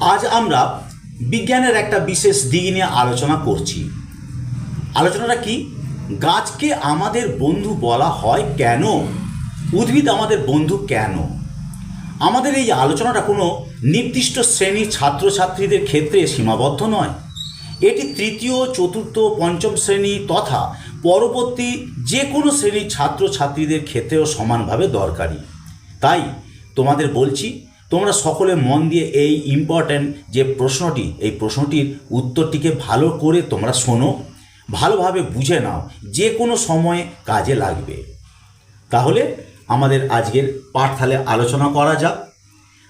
আজ আমরা বিজ্ঞানের একটা বিশেষ দিক নিয়ে আলোচনা করছি। আলোচনাটা কি? গাছকে আমাদের বন্ধু বলা হয় কেন? উদ্ভিদ আমাদের বন্ধু কেন? আমাদের এই আলোচনাটা কোনো নির্দিষ্ট শ্রেণির ছাত্রছাত্রীদের ক্ষেত্রে সীমাবদ্ধ নয়। এটি তৃতীয়, চতুর্থ, পঞ্চম শ্রেণি তথা পরবর্তী যে কোনো শ্রেণির ছাত্রছাত্রীদের ক্ষেত্রেও সমানভাবে দরকারি। তাই তোমাদের বলছি তোমরা সকলে মন দিয়ে এই ইম্পর্ট্যান্ট যে প্রশ্নটি, এই প্রশ্নটির উত্তরটিকে ভালো করে তোমরা শোনো, ভালোভাবে বুঝে নাও, যে কোনো সময়ে কাজে লাগবে। তাহলে আমাদের আজকের পাঠ তাহলে আলোচনা করা যাক।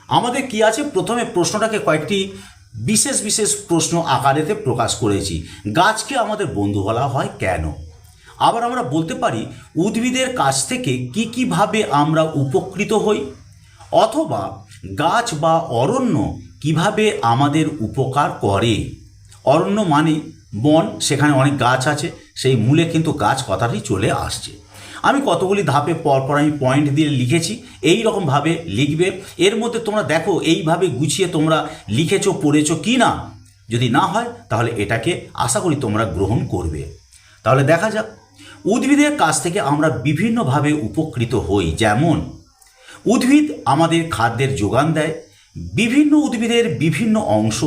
আমাদের কি আছে? প্রথমে প্রশ্নটাকে কয়েকটি বিশেষ বিশেষ প্রশ্ন আকারেতে প্রকাশ করেছি। গাছকে আমাদের বন্ধু বলা হয় কেন? আবার আমরা বলতে পারি, উদ্ভিদের কাছ থেকে কি, কীভাবে আমরা উপকৃত হই? অথবা গাছ বা অরণ্য কীভাবে আমাদের উপকার করে? অরণ্য মানে বন, সেখানে অনেক গাছ আছে, সেই মূলে কিন্তু গাছ কথাটি চলে আসছে। আমি কতগুলি ধাপে পরপর আমি পয়েন্ট দিয়ে লিখেছি, এই রকমভাবে লিখবে। এর মধ্যে তোমরা দেখো, এইভাবে গুছিয়ে তোমরা লিখেছো, পড়েছো কি না যদি না হয়, তাহলে এটাকে আশা করি তোমরা গ্রহণ করবে। তাহলে দেখা যাক। উদ্ভিদের কাছ থেকে আমরা বিভিন্নভাবে উপকৃত হই, যেমন উদ্ভিদ আমাদের খাদ্যের যোগান দেয়। বিভিন্ন উদ্ভিদের বিভিন্ন অংশ,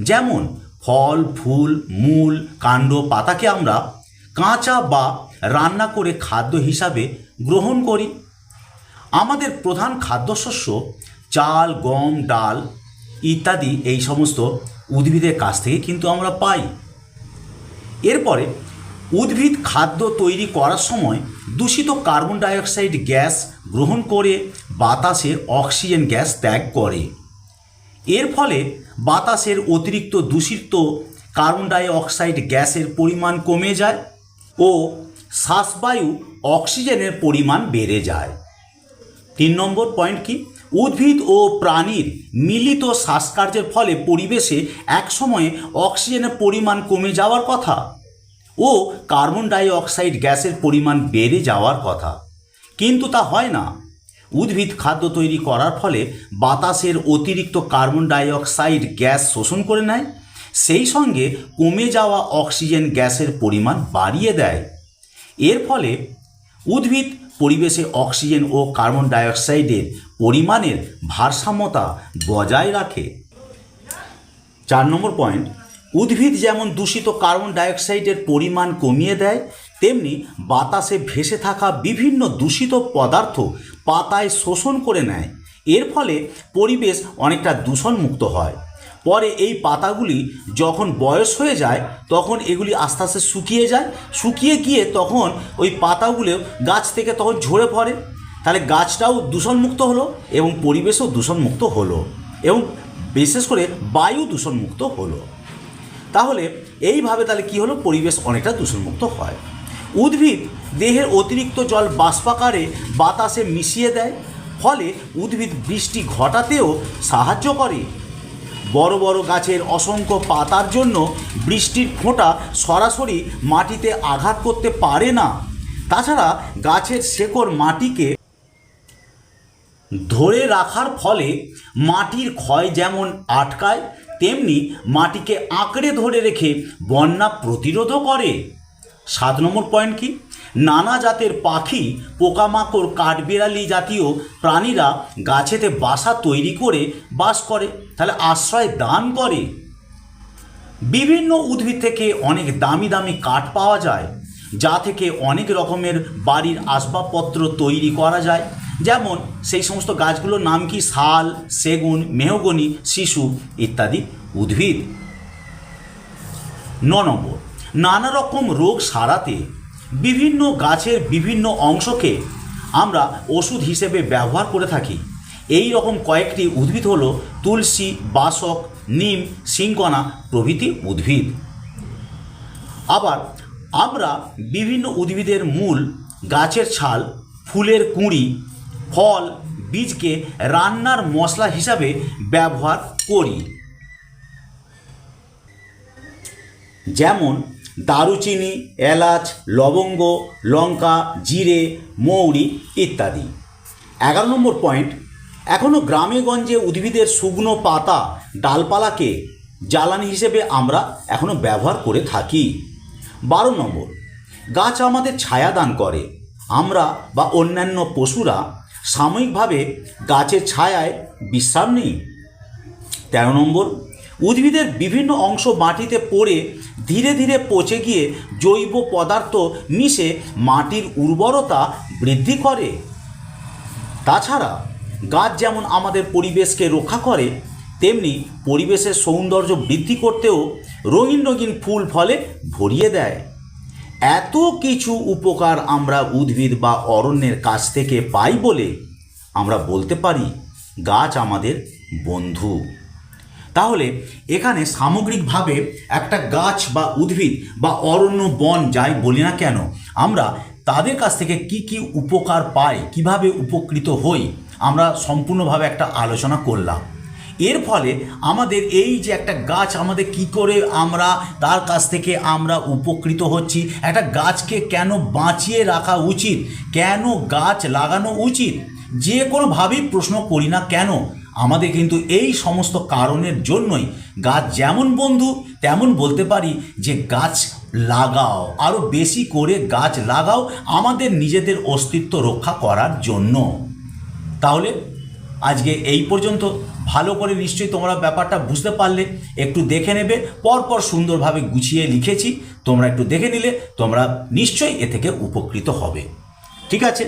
যেমন ফল, ফুল, মূল, কাণ্ড, পাতাকে আমরা কাঁচা বা রান্না করে খাদ্য হিসাবে গ্রহণ করি। আমাদের প্রধান খাদ্যশস্য চাল, গম, ডাল ইত্যাদি এই সমস্ত উদ্ভিদের কাছ থেকে কিন্তু আমরা পাই। এরপরে উদ্ভিদ খাদ্য তৈরি করার সময় দূষিত কার্বন ডাইঅক্সাইড গ্যাস গ্রহণ করে বাতাসে অক্সিজেন গ্যাস ত্যাগ করে। এর ফলে বাতাসের অতিরিক্ত দূষিত কার্বন ডাই অক্সাইড গ্যাসের পরিমাণ কমে যায় ও শ্বাসবায়ু অক্সিজেনের পরিমাণ বেড়ে যায়। তিন নম্বর পয়েন্ট কি? উদ্ভিদ ও প্রাণীর মিলিত শ্বাসকার্যের ফলে পরিবেশে একসময়ে অক্সিজেনের পরিমাণ কমে যাওয়ার কথা ও কার্বন ডাই অক্সাইড গ্যাসের পরিমাণ বেড়ে যাওয়ার কথা। কিন্তু তা হয় না। উদ্ভিদ খাদ্য তৈরি করার ফলে বাতাসের অতিরিক্ত কার্বন ডাই অক্সাইড গ্যাস শোষণ করে নেয়, সেই সঙ্গে কমে যাওয়া অক্সিজেন গ্যাসের পরিমাণ বাড়িয়ে দেয়। এর ফলে উদ্ভিদ পরিবেশে অক্সিজেন ও কার্বন ডাইঅক্সাইডের পরিমাণের ভারসাম্যতা বজায় রাখে। চার নম্বর পয়েন্ট উদ্ভিদ যেমন দূষিত কার্বন ডাইঅক্সাইডের পরিমাণ কমিয়ে দেয়, তেমনি বাতাসে ভেসে থাকা বিভিন্ন দূষিত পদার্থ পাতায় শোষণ করে নেয়। এর ফলে পরিবেশ অনেকটা দূষণমুক্ত হয়। পরে এই পাতাগুলি যখন বয়স হয়ে যায়, তখন এগুলি আস্তে আস্তে শুকিয়ে যায়। শুকিয়ে গিয়ে তখন ওই পাতাগুলো গাছ থেকে তখন ঝরে পড়ে। তাহলে গাছটাও দূষণমুক্ত হলো এবং পরিবেশও দূষণমুক্ত হলো এবং বিশেষ করে বায়ু দূষণমুক্ত হলো। তাহলে এইভাবে তাহলে কি হলো? পরিবেশ অনেকটা দূষণমুক্ত হয়। উদ্ভিদ দেহের অতিরিক্ত জল বাষ্পাকারে বাতাসে মিশিয়ে দেয়, ফলে উদ্ভিদ বৃষ্টি ঘটাতেও সাহায্য করে। বড় বড় গাছের অসংখ্য পাতার জন্য বৃষ্টির ফোঁটা সরাসরি মাটিতে আঘাত করতে পারে না। তাছাড়া গাছের শেকড় মাটিকে ধরে রাখার ফলে মাটির ক্ষয় যেমন আটকায় তেমনি মাটিকে আঁকড়ে ধরে রেখে বন্যা প্রতিরোধও করে। সাত নম্বর পয়েন্ট কি? নানা জাতের পাখি, পোকামাকড়, কাঠবিড়ালি জাতীয় প্রাণীরা গাছেতে বাসা তৈরি করে বাস করে, তাহলে আশ্রয় দান করে। বিভিন্ন উদ্ভিদ থেকে অনেক দামি দামি কাঠ পাওয়া যায়, যা থেকে অনেক রকমের বাড়ির আসবাবপত্র তৈরি করা যায়। যেমন সেই সমস্ত গাছগুলোর নাম কি? শাল, সেগুন, মেহগনি, শিশু ইত্যাদি উদ্ভিদ। ন নম্বর, নানা রকম রোগ সারাতে বিভিন্ন গাছের বিভিন্ন অংশকে আমরা ওষুধ হিসেবে ব্যবহার করে থাকি। এই রকম কয়েকটি উদ্ভিদ হলো তুলসী, বাসক, নিম সিংকনা প্রভৃতি উদ্ভিদ। আবার আমরা বিভিন্ন উদ্ভিদের মূল গাছের ছাল, ফুলের কুঁড়ি ফল, বীজকে রান্নার মশলা হিসাবে ব্যবহার করি। যেমন দারুচিনি, এলাচ, লবঙ্গ, লঙ্কা, জিরে, মৌরি ইত্যাদি। এগারো নম্বর পয়েন্ট এখনও গ্রামে গঞ্জে উদ্ভিদের শুকনো পাতা ডালপালাকে জ্বালানি হিসেবে আমরা এখনও ব্যবহার করে থাকি। বারো নম্বর, গাছ আমাদের ছায়া দান করে। আমরা বা অন্যান্য পশুরা সাময়িকভাবে গাছের ছায়ায় বিশ্রাম নিই তেরো নম্বর, উদ্ভিদের বিভিন্ন অংশ মাটিতে পড়ে ধীরে ধীরে পচে গিয়ে জৈব পদার্থ মিশে মাটির উর্বরতা বৃদ্ধি করে। তাছাড়া গাছ যেমন আমাদের পরিবেশকে রক্ষা করে, তেমনি পরিবেশের সৌন্দর্য বৃদ্ধি করতেও রঙিন রঙিন ফুল ফলে ভরিয়ে দেয়। এত কিছু উপকার আমরা উদ্ভিদ বা অরণ্যের কাছ থেকে পাই বলে আমরা বলতে পারি গাছ আমাদের বন্ধু। তাহলে এখানে সামগ্রিকভাবে একটা গাছ বা উদ্ভিদ বা অরণ্য বন যাই বলি না কেন, আমরা তাদের কাছ থেকে কি কি উপকার পাই, কীভাবে উপকৃত হই, আমরা সম্পূর্ণভাবে একটা আলোচনা করলাম। এর ফলে আমাদের এই যে একটা গাছ আমাদের কি করে আমরা, তার কাছ থেকে আমরা উপকৃত হচ্ছি। একটা গাছকে কেন বাঁচিয়ে রাখা উচিত? কেন গাছ লাগানো উচিত? যে কোনোভাবেই প্রশ্ন করি না কেন? আমাদের কিন্তু এই সমস্ত কারণের জন্যই গাছ যেমন বন্ধু, তেমন বলতে পারি যে গাছ লাগাও। আরও বেশি করে গাছ লাগাও আমাদের নিজেদের অস্তিত্ব রক্ষা করার জন্য। তাহলে আজকে এই পর্যন্ত। ভালো করে নিশ্চয়ই তোমরা ব্যাপারটা বুঝতে পারলে, একটু দেখে নেবে, পরপর সুন্দরভাবে গুছিয়ে লিখেছি, তোমরা একটু দেখে নিলে, তোমরা নিশ্চয়ই এ থেকে উপকৃত হবে। ঠিক আছে?